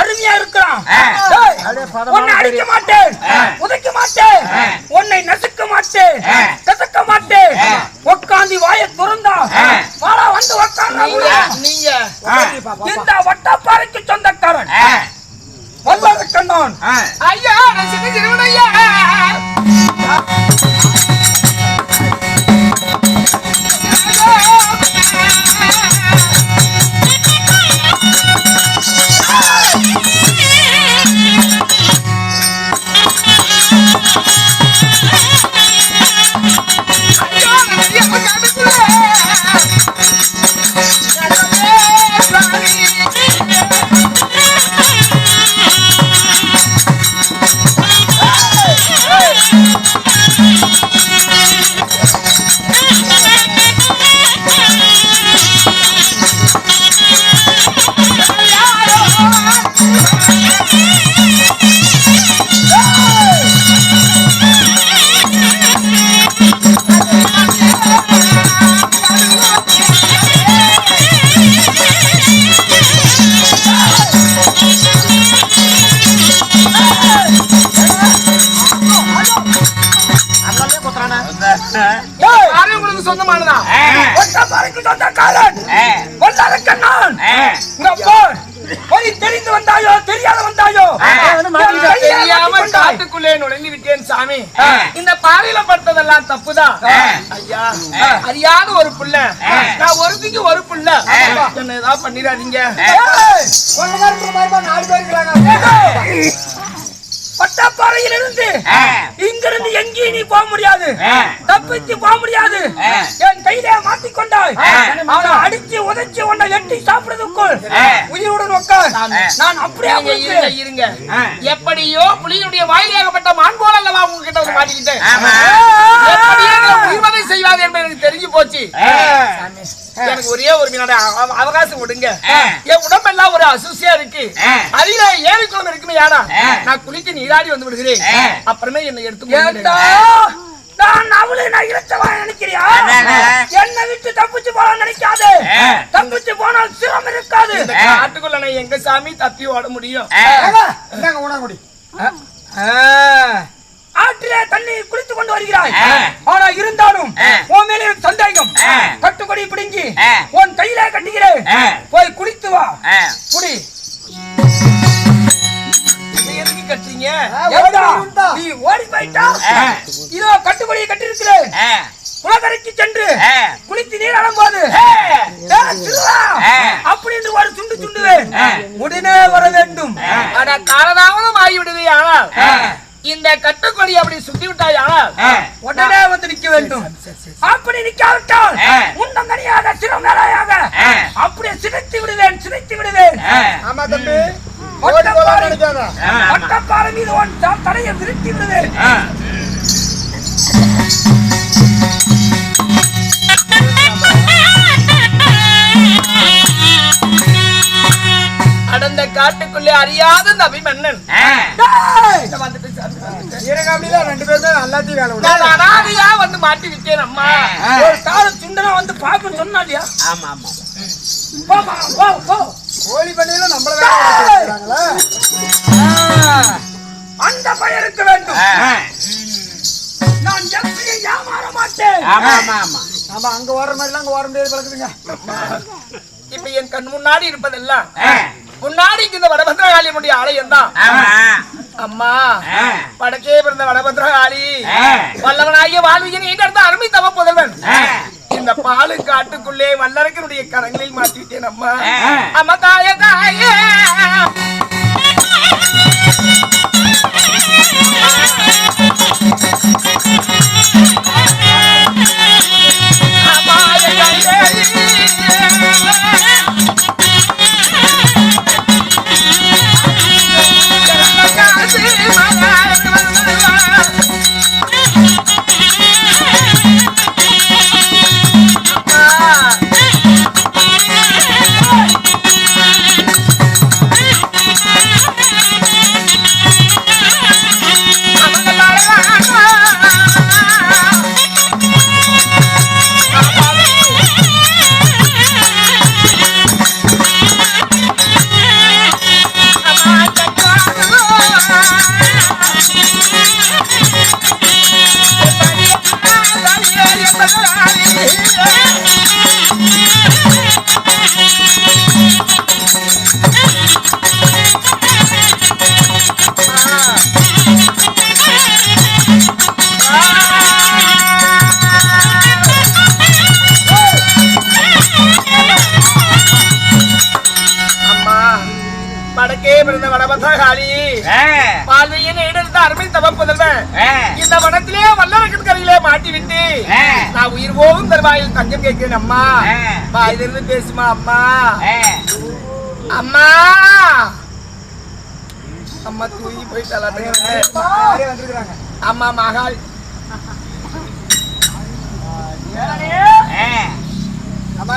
அருமையா உன்னை அடிக்க மாட்டேன். ஐயா நான் சின்ன சிறுவன் ஐயா தெரிந்து வந்தாயோ தெரியாத வந்தாயோ? தெரியாம. காட்டுக்குள்ளே நுழைந்து விட்டேன் சாமி. இந்த பாறையில பட்டதெல்லாம் தப்புதான் ஐயா அறியாத ஒரு புள்ள. நான் ஒருத்திக்கு ஒரு புள்ள. என்ன ஏதாவது பண்ணிடாதீங்க. ஏய், பட்டப்பாறையில் இருந்து இங்கிருந்து எங்கேயும் நீ போக முடியாது. தப்பிச்சு போக முடியாது. என் கையிலே மாட்டிக்கொண்டாய். அவனை அடிச்சு உதைச்சு உன்னை எட்டி சாப்பிடுறதுக்குள் உயிருடன் உட்கார் நான் அப்படியே இருங்க, இருங்க. எப்படியோ புலியினுடைய வாயிலாகப்பட்ட மான் போல அல்லவா உங்ககிட்ட வந்து மாட்டிக்கிட்டேன்? எப்படியோ உயிர்வதை செய்வாது என்பது எனக்கு தெரிஞ்சு போச்சு. எனக்கு ஒரே ஒரு மீனோட அவகாசம் விடுங்க என் உடம்பெல்லாம் ஒரு அசுசியா இருக்கு. அருகில ஏரி குளம் இருக்குமே யாரா நான் குளித்து நீராடி வந்து விடுகிறேன். அப்புறமே என்னை எடுத்து நான் அவளை நான் இறைச்சவா நினைக்கிறியா? என்னை விட்டு தப்பிச்சு போல நினைக்காது. தப்பிச்சு போனால் சிரம் இருக்காது. காட்டுக்குள்ள நான் எங்க சாமி தப்பி ஓட முடியும்? ஆற்றிலே தண்ணீர் குளித்துக் கொண்டு வருகிறாய். ஆனா இருந்தாலும் உன் மேல எனக்கு சந்தேகம் கட்டுக்கொடி பிடுங்கி உன் கையில கட்டுகிறேன். போய் குளித்து வா. குடி. இதை எதுக்கு கட்டுறீங்க ஏண்டா, நீ ஓடி போயிட்டா? இதோ கட்டுக்கொடியை கட்டிருக்கிறேன் குளக்கரைக்கு சென்று குளித்து நீராடும் போது அப்படின்னு ஒரு துண்டு துண்டுவேன் உடனே வர வேண்டும் ஆனா காலதாமதம் ஆகிவிடுது ஆனால் இந்த கட்டுக்கொடி அப்படி சுத்தி விட்டாய் ஆனால் உடனே வந்து நிக்க வேண்டும் அப்படி நிக்காவிட்டால் உன்னம் தனியாக சிறமேலையாக அப்படியே சிதைத்து விடுவேன். ஆமா தம்பி. மீது உன் தடையை விரித்து விடுவேன். காட்டுக்குள்ளே அறியாத இந்த அபிமன்னன் ரெண்டு பேரும் தான் எல்லாத்தையும் வேலை அனாதையா வந்து மாட்டி விட்டேன் அம்மா ஒரு கால சுண்டனா வந்து பார்க்க சொன்னா இல்லையா போமா, போ போ கோழி பண்ணையில நம்மள வேலை வச்சுக்கிறாங்களா அந்த பெயருக்கு வேண்டும். நான் எப்படி ஏமாற மாட்டேன். நம்ம அங்க ஓடுற மாதிரிலாம் அங்க ஓட முடியாது பழக்குதுங்க இப்ப என் கண் முன்னாடி இருப்பதெல்லாம் முன்னாடி இந்த வடபத்ரகாளியனுடைய ஆலயம் தான். அம்மா வடக்கே பிறந்த வடபத்ரகாளி. வல்லவனாகிய வாழ்வியன் ஈடர்ந்த அருமை தவ புதல்வன் இந்த பாலு காட்டுக்குள்ளே வல்லரக்கனுடைய கரங்களில் மாட்டிவிட்டேன் அம்மா அம்மா தாய தாயே. வாழ்வையின் ஈடெடுத்த அருமை தவப்புதல்வன் இந்த வனத்திலே வல்லரக்கன் கரையிலே மாட்டி விட்டு நான் உயிர் போகும் தருவாயில் தஞ்சம் கேட்கிறேன் அம்மா. வாயிலிருந்து பேசுமா அம்மா? அம்மா! அம்மா தூங்கி வந்திருக்கிறாங்க. அம்மா மகாள். அம்மா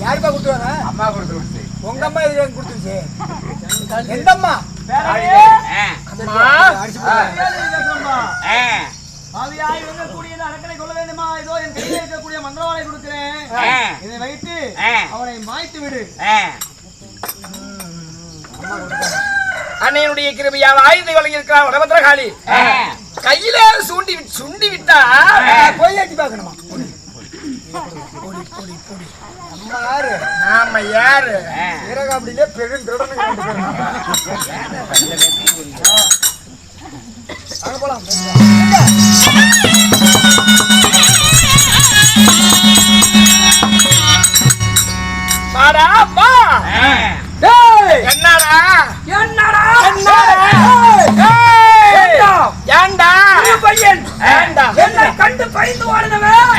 யாருப்பா கொடுத்துவாங்க அம்மா கொடுத்து விடுச்சு உங்க அம்மா எதுக்கு கொடுத்துருச்சு? எந்த அம்மா இதோ என் கையில் இருக்கக்கூடிய மந்திரவாளை கொடுக்கிறேன். இதை வைத்து அவனை மாய்த்து விடு. அன்னையனுடைய கிருபையால் ஆயுத வழங்கியிருக்கிறார் வடபத்ரகாளி. கையில சூண்டி சுண்டி விட்டா போய் பார்க்கணுமா? அம்மா யாரு நாம யாரு? வீரகாபடியிலே பெரும் பேரும் அங்க போலாம் என்னடா? என்னடா! ஏண்டா? பையன். என்னை கண்டு பயந்து ஓடினவன்.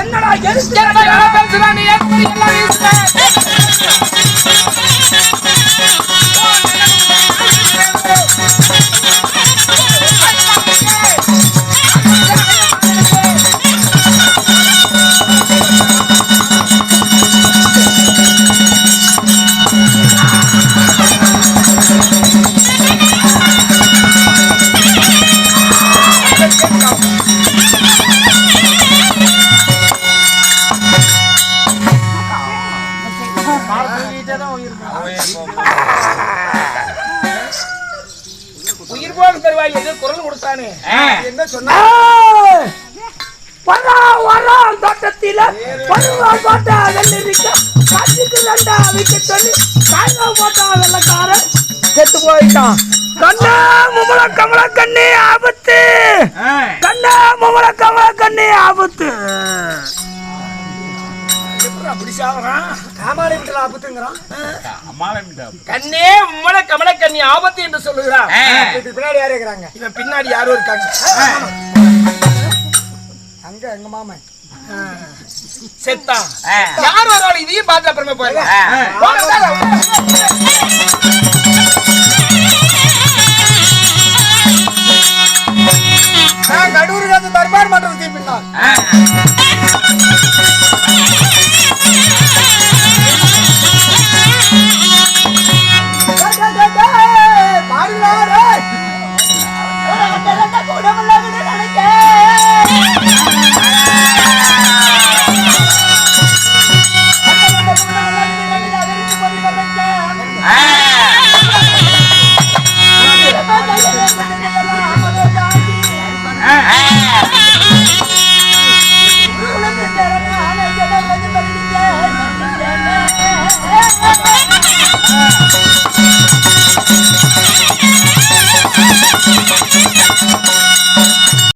என்னடா எரிச்சு என்ன வேலை பேசுறா நீ? எப்படி எல்லாம் சொன்னா! வரா வரா தோட்டத்தில பருவா போட்டா வெள்ளரிக்கா காட்டுக்கு ரெண்டா வைக்க சொல்லி காய்கா போட்டா வெள்ளக்காரன். செத்து போயிட்டான். கண்ணா முமல கமல கண்ணே ஆபத்து. கண்ணா முமல கமல கண்ணே ஆபத்து. அப்படி சாவறான்? காமாலை விட்டு ஆபத்துங்கிறான். கண்ணே உம்மன கமல கண்ணி ஆபத்து என்று சொல்லுகிறான் பின்னாடி யாரு இருக்கிறாங்க? இவன் பின்னாடி யாரோ இருக்காங்க. அங்க எங்க மாமன்? செத்தான். யார் வராலும் இதையும் பார்த்து அப்புறமே போயிடலாம்.